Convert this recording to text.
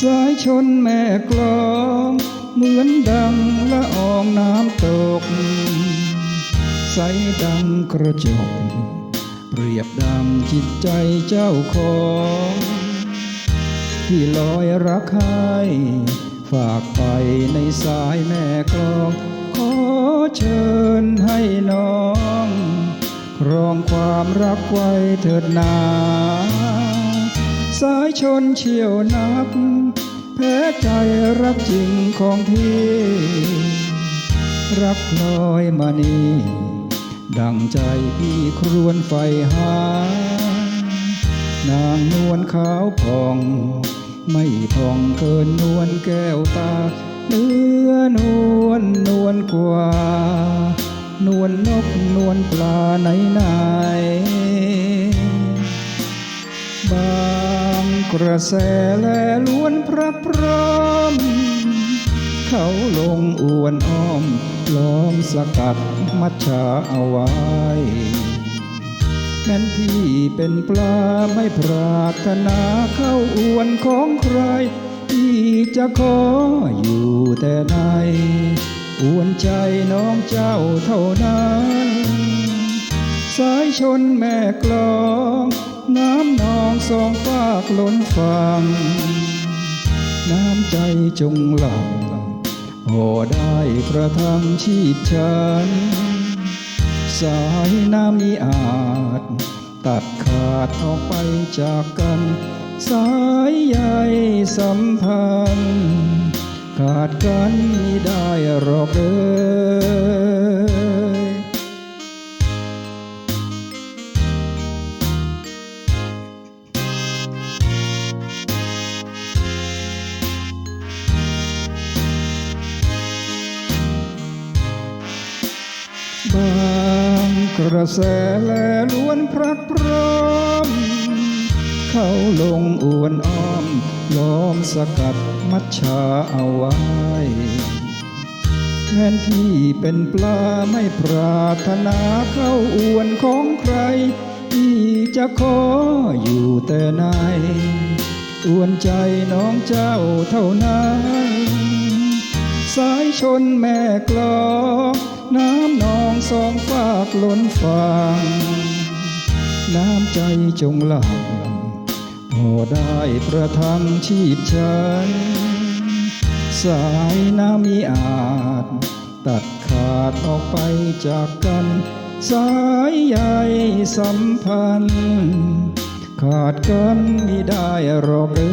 สายชนแม่กลองเหมือนดังละอองน้ำตก ใสดังกระจก เปรียบดังจิตใจเจ้าของ ที่ลอยรักให้ฝากไปในสายแม่กลอง ขอเชิญให้น้อง รองความรักไว้เถิดนา สายชนเชี่ยวนักแพ้ใจรักจริงของพี่ รักลอยมานีดังใจพี่ครวนไฟหา นางนวลขาวผ่อง ไม่ผ่องเกินนวลแก้วตา เนื้อนวลนวลกว่า นวลนกนวลปลาไหนไหน กระแสแลล้วนพระพร้อมเขาลงอวนอ้อม ล้อมสกัดมัดชาเอาไว้ แม้นพี่เป็นปลาไม่ปรารถนาเข้าอวนของใคร พี่จะขออยู่แต่ในอวนใจน้องเจ้าเท่านั้น สายชนแม่กลอง น้ำน สองฝากล้นฟัง น้ำใจจงหลั่งพอได้ประทังชีพฉัน สายน้ำมีอาจ ตัดขาดออกไปจากกัน สายใยสัมพันธ์ ขาดกันไม่ได้หรอกเอ้ย กระแสแลล้วนพรักพร้อม เข้าลงอวนอ้อม ล้อมสกัดมัดชาเอาไว้ แม้นพี่เป็นปลาไม่ปรารถนาเข้าอวนของใคร พี่จะขออยู่แต่ในอวนใจน้องเจ้าเท่านั้น สายชนแม่กลอง สองฝากล้นฟัง น้ำใจจงหลังพอได้ประทังชีพฉัน สายน้ำมีอาจ ตัดขาดออกไปจากกัน สายใยสัมพันธ์ ขาดกันไม่ได้หรอกเอ้